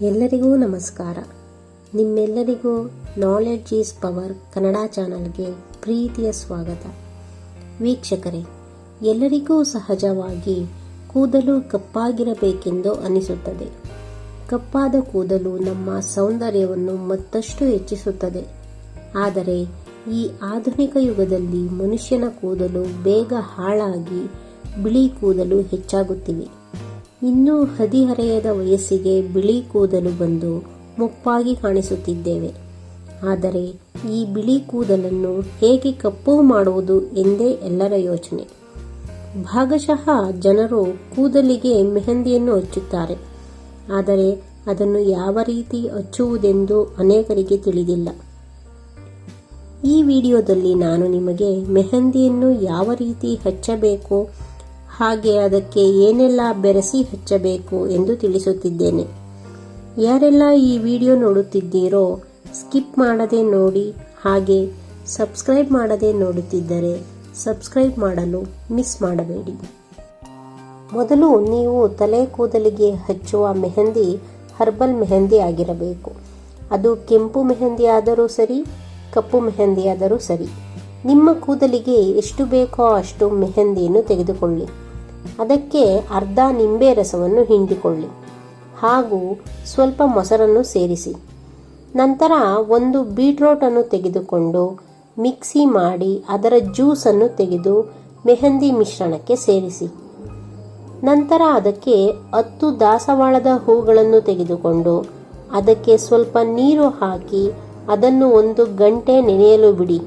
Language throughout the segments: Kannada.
ಎಲ್ಲರಿಗೂ ನಮಸ್ಕಾರ. ನಿಮ್ಮೆಲ್ಲರಿಗೂ ನಾಲೆಡ್ಜ್ ಈಸ್ ಪವರ್ ಕನ್ನಡ ಚಾನಲ್ಗೆ ಪ್ರೀತಿಯ ಸ್ವಾಗತ. ವೀಕ್ಷಕರೇ, ಎಲ್ಲರಿಗೂ ಸಹಜವಾಗಿ ಕೂದಲು ಕಪ್ಪಾಗಿರಬೇಕೆಂದು ಅನಿಸುತ್ತದೆ. ಕಪ್ಪಾದ ಕೂದಲು ನಮ್ಮ ಸೌಂದರ್ಯವನ್ನು ಮತ್ತಷ್ಟು ಹೆಚ್ಚಿಸುತ್ತದೆ. ಆದರೆ ಈ ಆಧುನಿಕ ಯುಗದಲ್ಲಿ ಮನುಷ್ಯನ ಕೂದಲು ಬೇಗ ಹಾಳಾಗಿ ಬಿಳಿ ಕೂದಲು ಹೆಚ್ಚಾಗುತ್ತಿವೆ. ಇನ್ನೂ ಹದಿಹರೆಯದ ವಯಸ್ಸಿಗೆ ಬಿಳಿ ಕೂದಲು ಬಂದು ಮುಪ್ಪಾಗಿ ಕಾಣಿಸುತ್ತಿದ್ದೇವೆ. ಆದರೆ ಈ ಬಿಳಿ ಕೂದಲನ್ನು ಹೇಗೆ ಕಪ್ಪು ಮಾಡುವುದು ಎಂದೇ ಎಲ್ಲರ ಯೋಚನೆ. ಭಾಗಶಃ ಜನರು ಕೂದಲಿಗೆ ಮೆಹಂದಿಯನ್ನು ಹಚ್ಚುತ್ತಾರೆ. ಆದರೆ ಅದನ್ನು ಯಾವ ರೀತಿ ಹಚ್ಚುವುದೆಂದು ಅನೇಕರಿಗೆ ತಿಳಿದಿಲ್ಲ. ಈ ವಿಡಿಯೋದಲ್ಲಿ ನಾನು ನಿಮಗೆ ಮೆಹಂದಿಯನ್ನು ಯಾವ ರೀತಿ ಹಚ್ಚಬೇಕು ಹಾಗೆ ಅದಕ್ಕೆ ಏನೆಲ್ಲ ಬೆರೆಸಿ ಹಚ್ಚಬೇಕು ಎಂದು ತಿಳಿಸುತ್ತಿದ್ದೇನೆ. ಯಾರೆಲ್ಲ ಈ ವಿಡಿಯೋ ನೋಡುತ್ತಿದ್ದೀರೋ, ಸ್ಕಿಪ್ ಮಾಡದೆ ನೋಡಿ, ಹಾಗೆ ಸಬ್ಸ್ಕ್ರೈಬ್ ಮಾಡದೆ ನೋಡುತ್ತಿದ್ದರೆ ಸಬ್ಸ್ಕ್ರೈಬ್ ಮಾಡಲು ಮಿಸ್ ಮಾಡಬೇಡಿ. ಮೊದಲು ನೀವು ತಲೆ ಕೂದಲಿಗೆ ಹಚ್ಚುವ ಮೆಹಂದಿ, ಹರ್ಬಲ್ ಮೆಹಂದಿ ಆಗಿರಬೇಕು. ಅದು ಕೆಂಪು ಮೆಹಂದಿ ಆದರೂ ಸರಿ, ಕಪ್ಪು ಮೆಹಂದಿ ಆದರೂ ಸರಿ. ನಿಮ್ಮ ಕೂದಲಿಗೆ ಎಷ್ಟು ಬೇಕೋ ಅಷ್ಟು ಮೆಹಂದಿಯನ್ನು ತೆಗೆದುಕೊಳ್ಳಿ. ಅದಕ್ಕೆ ಅರ್ಧ ನಿಂಬೆ ರಸವನ್ನು ಹಿಂಡಿಕೊಳ್ಳಿ. ಹಾಗೂ ಸ್ವಲ್ಪ ಮೊಸರನ್ನು ಸೇರಿಸಿ. ನಂತರ ಒಂದು ಬೀಟ್ರೋಟನ್ನು ತೆಗೆದುಕೊಂಡು ಮಿಕ್ಸಿ ಮಾಡಿ ಅದರ ಜ್ಯೂಸನ್ನು ತೆಗೆದು ಮೆಹಂದಿ ಮಿಶ್ರಣಕ್ಕೆ ಸೇರಿಸಿ. ನಂತರ ಅದಕ್ಕೆ ಹತ್ತು ದಾಸವಾಳದ ಹೂಗಳನ್ನು ತೆಗೆದುಕೊಂಡು ಅದಕ್ಕೆ ಸ್ವಲ್ಪ ನೀರು ಹಾಕಿ ಅದನ್ನು ಒಂದು ಗಂಟೆ ನೆನೆಯಲು ಬಿಡಿ.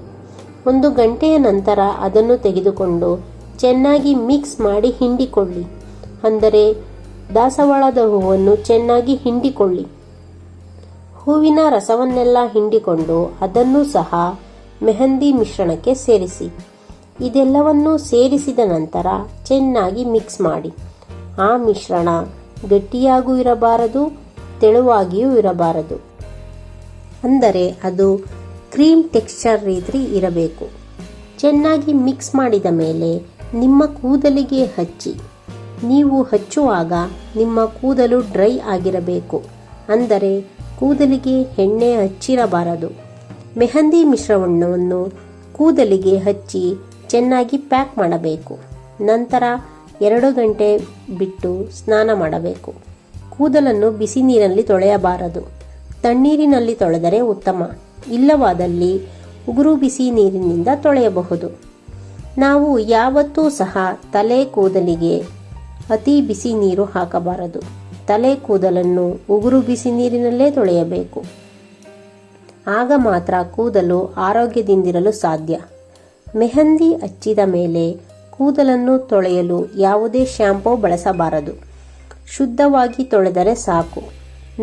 ಒಂದು ಗಂಟೆಯ ನಂತರ ಅದನ್ನು ತೆಗೆದುಕೊಂಡು ಚೆನ್ನಾಗಿ ಮಿಕ್ಸ್ ಮಾಡಿ ಹಿಂಡಿಕೊಳ್ಳಿ. ಅಂದರೆ ದಾಸವಾಳದ ಹೂವನ್ನು ಚೆನ್ನಾಗಿ ಹಿಂಡಿಕೊಳ್ಳಿ. ಹೂವಿನ ರಸವನ್ನೆಲ್ಲ ಹಿಂಡಿಕೊಂಡು ಅದನ್ನು ಸಹ ಮೆಹಂದಿ ಮಿಶ್ರಣಕ್ಕೆ ಸೇರಿಸಿ. ಇದೆಲ್ಲವನ್ನು ಸೇರಿಸಿದ ನಂತರ ಚೆನ್ನಾಗಿ ಮಿಕ್ಸ್ ಮಾಡಿ. ಆ ಮಿಶ್ರಣ ಗಟ್ಟಿಯಾಗೂ ಇರಬಾರದು, ತೆಳುವಾಗಿಯೂ ಇರಬಾರದು. ಅಂದರೆ ಅದು ಕ್ರೀಮ್ ಟೆಕ್ಸ್ಚರ್ ರೀತಿ ಇರಬೇಕು. ಚೆನ್ನಾಗಿ ಮಿಕ್ಸ್ ಮಾಡಿದ ಮೇಲೆ ನಿಮ್ಮ ಕೂದಲಿಗೆ ಹಚ್ಚಿ. ನೀವು ಹಚ್ಚುವಾಗ ನಿಮ್ಮ ಕೂದಲು ಡ್ರೈ ಆಗಿರಬೇಕು. ಅಂದರೆ ಕೂದಲಿಗೆ ಎಣ್ಣೆ ಹಚ್ಚಿರಬಾರದು. ಮೆಹಂದಿ ಮಿಶ್ರಣವನ್ನು ಕೂದಲಿಗೆ ಹಚ್ಚಿ ಚೆನ್ನಾಗಿ ಪ್ಯಾಕ್ ಮಾಡಬೇಕು. ನಂತರ ಎರಡು ಗಂಟೆ ಬಿಟ್ಟು ಸ್ನಾನ ಮಾಡಬೇಕು. ಕೂದಲನ್ನು ಬಿಸಿ ನೀರಿನಲ್ಲಿ ತೊಳೆಯಬಾರದು. ತಣ್ಣೀರಿನಲ್ಲಿ ತೊಳೆದರೆ ಉತ್ತಮ. ಇಲ್ಲವಾದಲ್ಲಿ ಉಗುರು ಬಿಸಿ ನೀರಿನಿಂದ ತೊಳೆಯಬಹುದು. ನಾವು ಯಾವತ್ತೂ ಸಹ ತಲೆ ಕೂದಲಿಗೆ ಅತಿ ಬಿಸಿ ನೀರು ಹಾಕಬಾರದು. ತಲೆ ಕೂದಲನ್ನು ಉಗುರು ಬಿಸಿ ನೀರಿನಲ್ಲೇ ತೊಳೆಯಬೇಕು. ಆಗ ಮಾತ್ರ ಕೂದಲು ಆರೋಗ್ಯದಿಂದಿರಲು ಸಾಧ್ಯ. ಮೆಹಂದಿ ಹಚ್ಚಿದ ಮೇಲೆ ಕೂದಲನ್ನು ತೊಳೆಯಲು ಯಾವುದೇ ಶ್ಯಾಂಪೂ ಬಳಸಬಾರದು. ಶುದ್ಧವಾಗಿ ತೊಳೆದರೆ ಸಾಕು.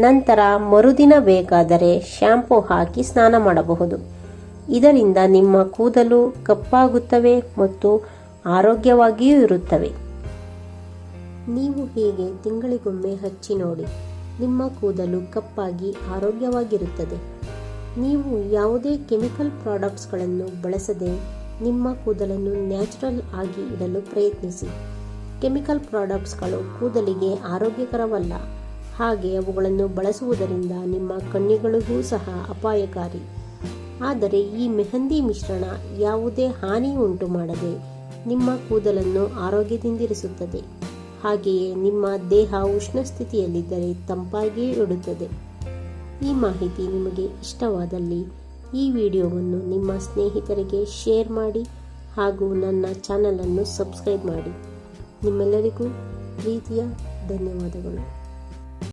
ನಂತರ ಮರುದಿನ ಬೇಕಾದರೆ ಶ್ಯಾಂಪೂ ಹಾಕಿ ಸ್ನಾನ ಮಾಡಬಹುದು. ಇದರಿಂದ ನಿಮ್ಮ ಕೂದಲು ಕಪ್ಪಾಗುತ್ತವೆ ಮತ್ತು ಆರೋಗ್ಯವಾಗಿಯೂ ಇರುತ್ತವೆ. ನೀವು ಹೀಗೆ ತಿಂಗಳಿಗೊಮ್ಮೆ ಹಚ್ಚಿ ನೋಡಿ, ನಿಮ್ಮ ಕೂದಲು ಕಪ್ಪಾಗಿ ಆರೋಗ್ಯವಾಗಿರುತ್ತದೆ. ನೀವು ಯಾವುದೇ ಕೆಮಿಕಲ್ ಪ್ರಾಡಕ್ಟ್ಸ್ಗಳನ್ನು ಬಳಸದೆ ನಿಮ್ಮ ಕೂದಲನ್ನು ನ್ಯಾಚುರಲ್ ಆಗಿ ಇಡಲು ಪ್ರಯತ್ನಿಸಿ. ಕೆಮಿಕಲ್ ಪ್ರಾಡಕ್ಟ್ಸ್ಗಳು ಕೂದಲಿಗೆ ಆರೋಗ್ಯಕರವಲ್ಲ, ಹಾಗೆ ಅವುಗಳನ್ನು ಬಳಸುವುದರಿಂದ ನಿಮ್ಮ ಕಣ್ಣಿಗಳಿಗೂ ಸಹ ಅಪಾಯಕಾರಿ. ಆದರೆ ಈ ಮೆಹಂದಿ ಮಿಶ್ರಣ ಯಾವುದೇ ಹಾನಿ ಉಂಟು ಮಾಡದೆ ನಿಮ್ಮ ಕೂದಲನ್ನು ಆರೋಗ್ಯದಿಂದಿರಿಸುತ್ತದೆ. ಹಾಗೆಯೇ ನಿಮ್ಮ ದೇಹ ಉಷ್ಣ ಸ್ಥಿತಿಯಲ್ಲಿದ್ದರೆ ತಂಪಾಗಿಯೇ ಇಡುತ್ತದೆ. ಈ ಮಾಹಿತಿ ನಿಮಗೆ ಇಷ್ಟವಾದಲ್ಲಿ ಈ ವಿಡಿಯೋವನ್ನು ನಿಮ್ಮ ಸ್ನೇಹಿತರಿಗೆ ಶೇರ್ ಮಾಡಿ ಹಾಗೂ ನನ್ನ ಚಾನಲನ್ನು ಸಬ್ಸ್ಕ್ರೈಬ್ ಮಾಡಿ. ನಿಮ್ಮೆಲ್ಲರಿಗೂ ಪ್ರೀತಿಯ ಧನ್ಯವಾದಗಳು.